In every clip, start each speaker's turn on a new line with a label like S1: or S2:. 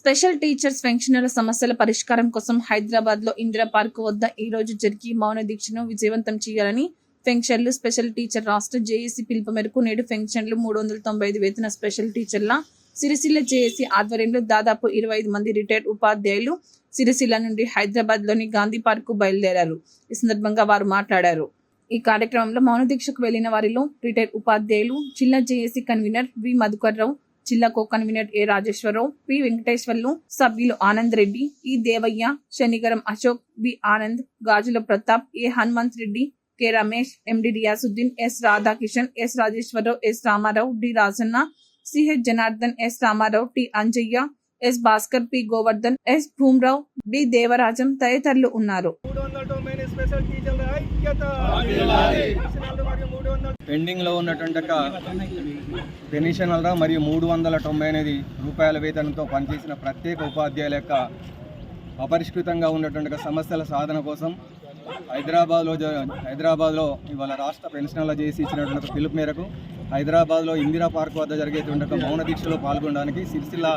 S1: Special teachers పెన్షనర్ల సమస్యల పరిష్కారం కోసం హైదరాబాద్లో ఇందిరా పార్క్ వద్ద ఈ రోజు జరిగి మౌన దీక్షను విజయవంతం చేయాలని పెన్షన్లు స్పెషల్ టీచర్ రాష్ట్ర జేఏసీ పిలుపు మేరకు నేడు పెన్షన్లు మూడు వందల తొంభై ఐదు వేతన స్పెషల్ టీచర్ల సిరిసిల్ల జేఏసీ ఆధ్వర్యంలో దాదాపు ఇరవై ఐదు మంది రిటైర్డ్ ఉపాధ్యాయులు సిరిసిల్ల నుండి హైదరాబాద్లోని గాంధీ పార్క్కు బయలుదేరారు. ఈ సందర్భంగా వారు మాట్లాడారు. ఈ కార్యక్రమంలో మౌన దీక్షకు వెళ్ళిన వారిలో రిటైర్డ్ ఉపాధ్యాయులు జిల్లా JAC convener V Madhukar Rao జిల్లా co convener A Rajeshwararao P. Venkateshwarlu సభ్యులు Anand Reddy E Devaiah Shanigaram Ashok B. Anand Gajula Pratap A. Hanumanth Reddy K. Ramesh MD Riyazuddin S. Radhakishan S. Rajeshwararao S. Ramarao D. Rajanna CH Janardhan S. Ramarao T. Anjaiah S. Bhaskar P. Govardhan S. Bhumarao B. Devarajam తదితరులు ఉన్నారు.
S2: మూడు వందల తొంభై ఎనిమిది special టీచర్ల ఐక్యత!
S3: పెండింగ్లో ఉన్నటువంటి ఒక పెన్షనర్ల మరియు మూడు వందల తొంభై ఎనిమిది రూపాయల వేతనంతో పనిచేసిన ప్రత్యేక ఉపాధ్యాయుల యొక్క అపరిష్కృతంగా ఉన్నటువంటి సమస్యల సాధన కోసం హైదరాబాద్లో హైదరాబాద్లో ఇవాళ రాష్ట్ర పెన్షనర్లు చేసి ఇచ్చినటువంటి పిలుపు మేరకు హైదరాబాద్లో ఇందిరా పార్క్ వద్ద జరిగేటువంటి ఒక మౌన దీక్షలో పాల్గొనడానికి సిరిసిల్ల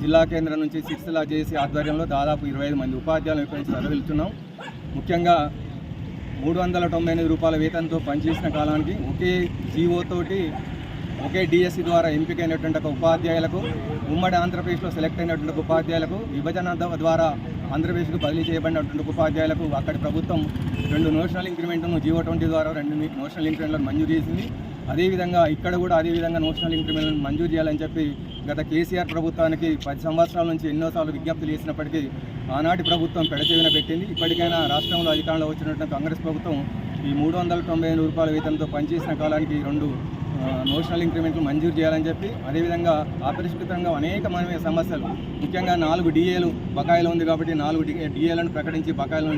S3: జిల్లా కేంద్రం నుంచి సిరిసిల్ల చేసి ఆధ్వర్యంలో దాదాపు ఇరవై ఐదు మంది ఉపాధ్యాయులను ఇక్కడ నుంచి వెళ్తున్నాం ముఖ్యంగా మూడు వందల తొంభై ఎనిమిది రూపాయల వేతనంతో పనిచేసిన కాలానికి ఒకే జీవోతోటి ఒకే డిఎస్సి ద్వారా ఎంపికైనటువంటి ఒక ఉపాధ్యాయులకు ఉమ్మడి ఆంధ్రప్రదేశ్లో సెలెక్ట్ అయినటువంటి ఉపాధ్యాయులకు విభజన ద్వారా ఆంధ్రప్రదేశ్కు బదిలీ చేయబడినటువంటి ఉపాధ్యాయులకు అక్కడి ప్రభుత్వం రెండు నోషనల్ ఇంక్రిమెంట్ను జీవో ట్వంటీ ద్వారా రెండు నోషనల్ ఇంక్రిమెంట్లను మంజూరు చేసింది. అదేవిధంగా ఇక్కడ కూడా అదేవిధంగా నోషనల్ ఇంక్రిమెంట్లను మంజూరు చేయాలని చెప్పి గత కేసీఆర్ ప్రభుత్వానికి పది సంవత్సరాల నుంచి ఎన్నోసార్లు విజ్ఞప్తులు చేసినప్పటికీ ఆనాటి ప్రభుత్వం పెడచెవిన పెట్టింది. ఇప్పటికైనా రాష్ట్రంలో అధికారంలో వచ్చినటువంటి కాంగ్రెస్ ప్రభుత్వం ఈ మూడు వందల తొంభై ఎనిమిది రూపాయల వేతనంతో పనిచేసిన కాలానికి రెండు నోషనల్ ఇంక్రిమెంట్లు మంజూరు చేయాలని చెప్పి అదేవిధంగా అపరిష్కృతంగా అనేకమైన సమస్యలు ముఖ్యంగా నాలుగు డిఏలు బకాయిలు ఉంది కాబట్టి నాలుగు డిఏలను ప్రకటించి బకాయిలు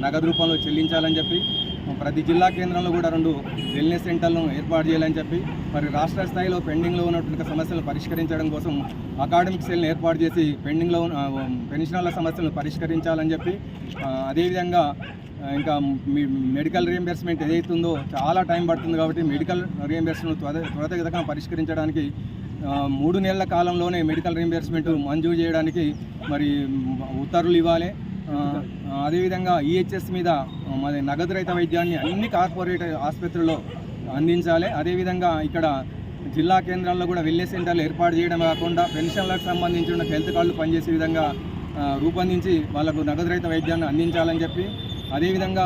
S3: నగదు రూపంలో చెల్లించాలని చెప్పి ప్రతి జిల్లా కేంద్రంలో కూడా రెండు వెల్నెస్ సెంటర్లను ఏర్పాటు చేయాలని చెప్పి మరి రాష్ట్ర స్థాయిలో పెండింగ్లో ఉన్నటువంటి సమస్యలు పరిష్కరించడం కోసం అకాడమిక్ సెల్ని ఏర్పాటు చేసి పెండింగ్లో ఉన్న పెన్షనర్ల సమస్యలను పరిష్కరించాలని చెప్పి అదేవిధంగా ఇంకా మీ మెడికల్ రియంబర్స్మెంట్ ఏదైతుందో చాలా టైం పడుతుంది కాబట్టి మెడికల్ రియంబర్స్మెంట్ త్వర త్వరితగతిగా పరిష్కరించడానికి మూడు నెలల కాలంలోనే మెడికల్ రియంబర్స్మెంట్ మంజూరు చేయడానికి మరి ఉత్తర్వులు ఇవ్వాలి. అదేవిధంగా ఈహెచ్ఎస్ మీద మరి నగదు రహిత వైద్యాన్ని అన్ని కార్పొరేట్ ఆసుపత్రుల్లో అందించాలి. అదేవిధంగా ఇక్కడ జిల్లా కేంద్రాల్లో కూడా వెల్నెస్ సెంటర్లు ఏర్పాటు చేయడం కాకుండా పెన్షన్లకు సంబంధించిన హెల్త్ కార్డులు పనిచేసే విధంగా రూపొందించి వాళ్ళకు నగదు రహిత వైద్యాన్ని అందించాలని చెప్పి అదేవిధంగా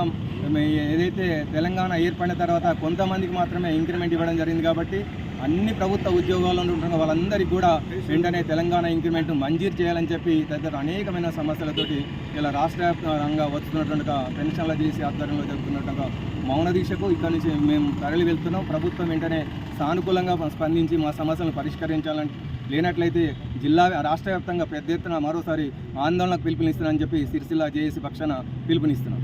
S3: ఏదైతే తెలంగాణ ఏర్పడిన తర్వాత కొంతమందికి మాత్రమే ఇంక్రిమెంట్ ఇవ్వడం జరిగింది కాబట్టి అన్ని ప్రభుత్వ ఉద్యోగాల్లో ఉంటున్న వాళ్ళందరికీ కూడా వెంటనే తెలంగాణ ఇంక్రిమెంట్ మంజూరు చేయాలని చెప్పి తదితర అనేకమైన సమస్యలతోటి ఇలా రాష్ట్ర వ్యాప్తంగా వస్తున్నటువంటి పెన్షన్ల చేసి ఆధ్వర్యంలో జరుగుతున్నటువంటి మౌన దీక్షకు ఇక్కడ నుంచి మేము తరలి వెళ్తున్నాం. ప్రభుత్వం వెంటనే సానుకూలంగా స్పందించి మా సమస్యలను పరిష్కరించాలని లేనట్లయితే జిల్లా రాష్ట్ర వ్యాప్తంగా పెద్ద ఎత్తున మరోసారి ఆందోళనకు పిలుపునిస్తున్నానని చెప్పి సిరిసిల్ల జేఏసీ పక్షాన పిలుపునిస్తున్నాం.